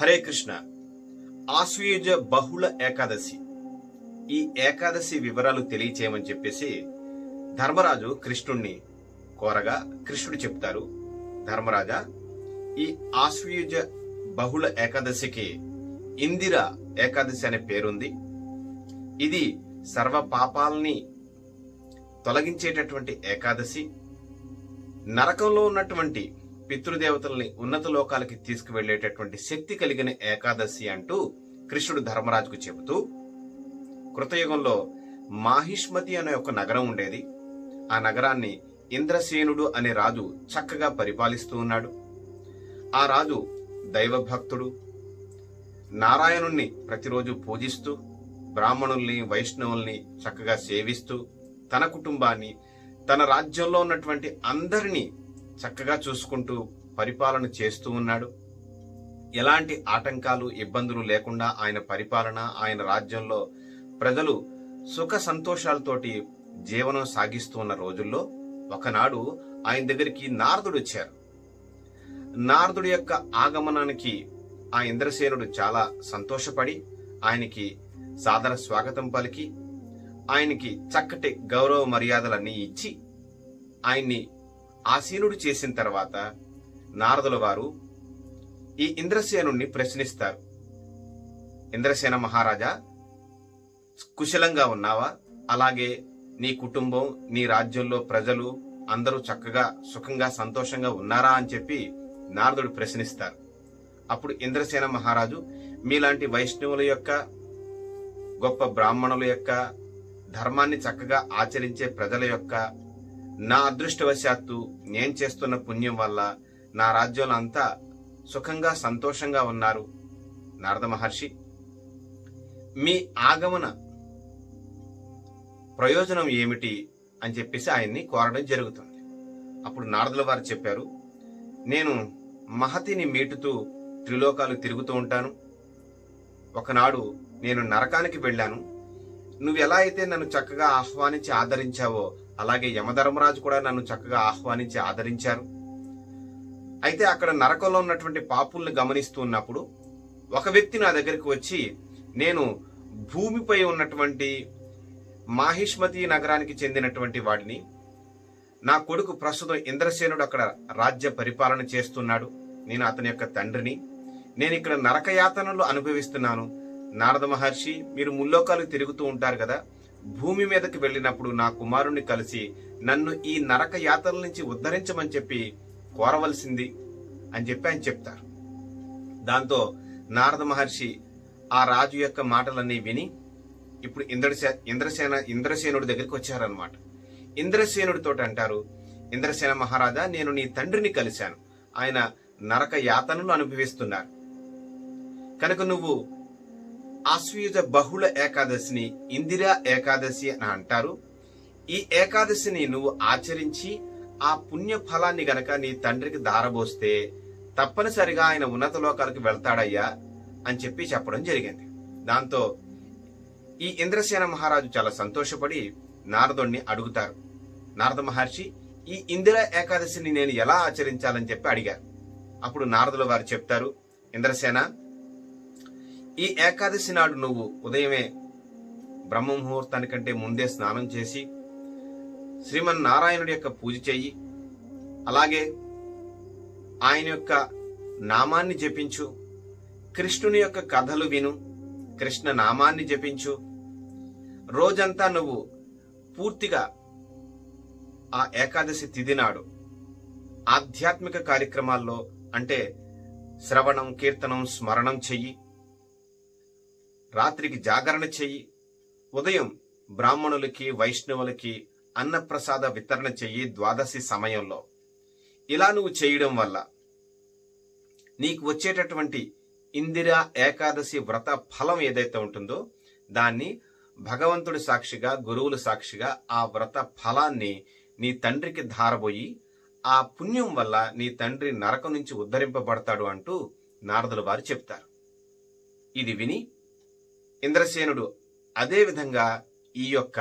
హరే కృష్ణ. ఆశ్వయుజ బహుళ ఏకాదశి. ఈ ఏకాదశి వివరాలు తెలియచేయమని చెప్పేసి ధర్మరాజు కృష్ణుణ్ణి కోరగా కృష్ణుడు చెప్తారు. ధర్మరాజా ఈ ఆశ్వయుజ బహుళ ఏకాదశికి ఇందిర ఏకాదశి అనే పేరుంది. ఇది సర్వ పాపాలని తొలగించేటటువంటి ఏకాదశి. నరకంలో ఉన్నటువంటి పితృదేవతల్ని ఉన్నత లోకాలకి తీసుకువెళ్ళేటటువంటి శక్తి కలిగిన ఏకాదశి అంటూ కృష్ణుడు ధర్మరాజుకు చెబుతూ కృతయుగంలో మాహిష్మతి అనే ఒక నగరం ఉండేది. ఆ నగరాన్ని ఇంద్రసేనుడు అనే రాజు చక్కగా పరిపాలిస్తూ ఉన్నాడు. ఆ రాజు దైవభక్తుడు. నారాయణుణ్ణి ప్రతిరోజు పూజిస్తూ బ్రాహ్మణుల్ని వైష్ణవుల్ని చక్కగా సేవిస్తూ తన కుటుంబాన్ని తన రాజ్యంలో ఉన్నటువంటి అందరినీ చక్కగా చూసుకుంటూ పరిపాలన చేస్తూ ఉన్నాడు. ఎలాంటి ఆటంకాలు ఇబ్బందులు లేకుండా ఆయన పరిపాలన ఆయన రాజ్యంలో ప్రజలు సుఖ సంతోషాలతోటి జీవనం సాగిస్తూ ఉన్న రోజుల్లో ఒకనాడు ఆయన దగ్గరికి నారదుడు వచ్చారు. నారదుడి యొక్క ఆగమనానికి ఆ ఇంద్రసేనుడు చాలా సంతోషపడి ఆయనకి సాదర స్వాగతం పలికి ఆయనకి చక్కటి గౌరవ మర్యాదలన్నీ ఇచ్చి ఆయన్ని ఆసీనుడు చేసిన తర్వాత నారదుల వారు ఈ ఇంద్రసేనుణ్ణి ప్రశ్నిస్తారు. ఇంద్రసేన మహారాజా కుశలంగా ఉన్నావా? అలాగే నీ కుటుంబం నీ రాజ్యంలో ప్రజలు అందరూ చక్కగా సుఖంగా సంతోషంగా ఉన్నారా? అని చెప్పి నారదుడు ప్రశ్నిస్తారు. అప్పుడు ఇంద్రసేన మహారాజు మీలాంటి వైష్ణవుల యొక్క గొప్ప బ్రాహ్మణుల యొక్క ధర్మాన్ని చక్కగా ఆచరించే ప్రజల యొక్క నా అదృష్టవశాత్తు నేను చేస్తున్న పుణ్యం వల్ల నా రాజ్యంలో అంతా సుఖంగా సంతోషంగా ఉన్నారు నారద మహర్షి. మీ ఆగమన ప్రయోజనం ఏమిటి అని చెప్పేసి ఆయన్ని కోరడం జరుగుతుంది. అప్పుడు నారదుల వారు చెప్పారు నేను మహతిని మీటుతూ త్రిలోకాలు తిరుగుతూ ఉంటాను. ఒకనాడు నేను నరకానికి వెళ్ళాను. నువ్వు ఎలా అయితే నన్ను చక్కగా ఆహ్వానించి ఆదరించావో అలాగే యమధర్మరాజు కూడా నన్ను చక్కగా ఆహ్వానించి ఆదరించారు. అయితే అక్కడ నరకంలో ఉన్నటువంటి పాపుల్ని గమనిస్తూ ఉన్నప్పుడు ఒక వ్యక్తి నా దగ్గరికి వచ్చి నేను భూమిపై ఉన్నటువంటి మాహిష్మతి నగరానికి చెందినటువంటి వాడిని. నా కొడుకు ప్రస్తుతం ఇంద్రసేనుడు అక్కడ రాజ్య పరిపాలన చేస్తున్నాడు. నేను అతని యొక్క తండ్రిని. నేను ఇక్కడ నరకయాతనలు అనుభవిస్తున్నాను. నారద మహర్షి మీరు ముల్లోకాలు తిరుగుతూ ఉంటారు కదా భూమి మీదకి వెళ్ళినప్పుడు నా కుమారుణ్ణి కలిసి నన్ను ఈ నరక యాతనల నుంచి ఉద్ధరించమని చెప్పి కోరవలసింది అని చెప్పి ఆయన చెప్తారు. దాంతో నారద మహర్షి ఆ రాజు యొక్క మాటలన్నీ విని ఇప్పుడు ఇంద్రసే ఇంద్రసేన ఇంద్రసేనుడి దగ్గరికి వచ్చారనమాట ఇంద్రసేనుడితో అంటారు ఇంద్రసేన మహారాజా నేను నీ తండ్రిని కలిశాను. ఆయన నరక యాతనలు అనుభవిస్తున్నారు. కనుక నువ్వు ఆశ్వయుజ బహుళ ఏకాదశిని ఇందిరా ఏకాదశి అని అంటారు. ఈ ఏకాదశిని నువ్వు ఆచరించి ఆ పుణ్య ఫలాన్ని గనక నీ తండ్రికి దారబోస్తే తప్పనిసరిగా ఆయన ఉన్నత లోకాలకు వెళ్తాడయ్యా అని చెప్పి చెప్పడం జరిగింది. దాంతో ఈ ఇంద్రసేన మహారాజు చాలా సంతోషపడి నారదుణ్ణి అడుగుతారు. నారద మహర్షి ఈ ఇందిరా ఏకాదశిని నేను ఎలా ఆచరించాలని చెప్పి అడిగారు. అప్పుడు నారదుల వారు చెప్తారు ఇంద్రసేన ఈ ఏకాదశి నాడు నువ్వు ఉదయమే బ్రహ్మ ముహూర్తానికంటే ముందే స్నానం చేసి శ్రీమన్నారాయణుడి యొక్క పూజ చెయ్యి. అలాగే ఆయన యొక్క నామాన్ని జపించు. కృష్ణుని యొక్క కథలు విను. కృష్ణ నామాన్ని జపించు. రోజంతా నువ్వు పూర్తిగా ఆ ఏకాదశి తిథి నాడు ఆధ్యాత్మిక కార్యక్రమాల్లో అంటే శ్రవణం కీర్తనం స్మరణం చెయ్యి. రాత్రికి జాగరణ చెయ్యి ఉదయం బ్రాహ్మణులకి వైష్ణవులకి అన్నప్రసాద వితరణ చెయ్యి ద్వాదశి సమయంలో. ఇలా నువ్వు చేయడం వల్ల నీకు వచ్చేటటువంటి ఇందిరా ఏకాదశి వ్రత ఫలం ఏదైతే ఉంటుందో దాన్ని భగవంతుడి సాక్షిగా గురువుల సాక్షిగా ఆ వ్రత ఫలాన్ని నీ తండ్రికి ధారబోయి ఆ పుణ్యం వల్ల నీ తండ్రి నరకం నుంచి ఉద్ధరింపబడతాడు అంటూ నారదుల వారు చెప్తారు. ఇది విని ఇంద్రసేనుడు అదేవిధంగా ఈ యొక్క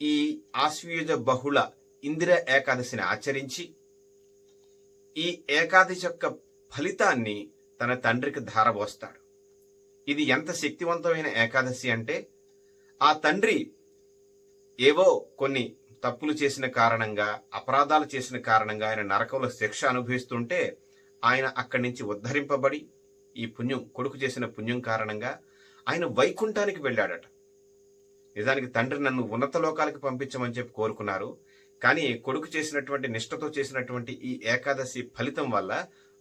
ఈ ఆశ్వయుజ బహుళ ఇందిర ఏకాదశిని ఆచరించి ఈ ఏకాదశి యొక్క ఫలితాన్ని తన తండ్రికి ధారబోస్తాడు. ఇది ఎంత శక్తివంతమైన ఏకాదశి అంటే ఆ తండ్రి ఏవో కొన్ని తప్పులు చేసిన కారణంగా అపరాధాలు చేసిన కారణంగా ఆయన నరకంలో శిక్ష అనుభవిస్తుంటే ఆయన అక్కడి నుంచి ఉద్ధరింపబడి ఈ పుణ్యం కొడుకు చేసిన పుణ్యం కారణంగా ఆయన వైకుంఠానికి వెళ్ళాడట. నిజానికి తండ్రి నన్ను ఉన్నత లోకాలకు పంపించమని చెప్పి కోరుకున్నారు. కానీ కొడుకు చేసినటువంటి నిష్ఠతో చేసినటువంటి ఈ ఏకాదశి ఫలితం వల్ల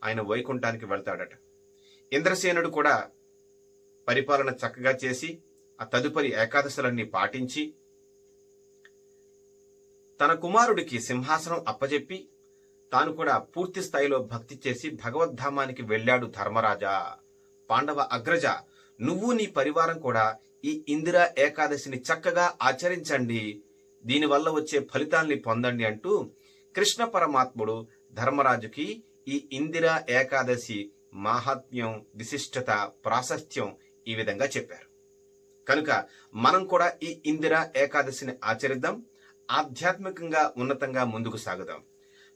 ఆయన వైకుంఠానికి వెళ్తాడట. ఇంద్రసేనుడు కూడా పరిపాలన చక్కగా చేసి ఆ తదుపరి ఏకాదశులన్నీ పాటించి తన కుమారుడికి సింహాసనం అప్పజెప్పి తాను కూడా పూర్తి స్థాయిలో భక్తి చేసి భగవద్ధామానికి వెళ్ళాడు ధర్మరాజా. పాండవ అగ్రజ నువ్వు నీ పరివారం కూడా ఈ ఇందిరా ఏకాదశిని చక్కగా ఆచరించండి. దీనివల్ల వచ్చే ఫలితాల్ని పొందండి అంటూ కృష్ణ పరమాత్ముడు ధర్మరాజుకి ఈ ఇందిరా ఏకాదశి మాహాత్మ్యం విశిష్టత ప్రాశస్త్యం ఈ విధంగా చెప్పారు. కనుక మనం కూడా ఈ ఇందిరా ఏకాదశిని ఆచరిద్దాం. ఆధ్యాత్మికంగా ఉన్నతంగా ముందుకు సాగుదాం.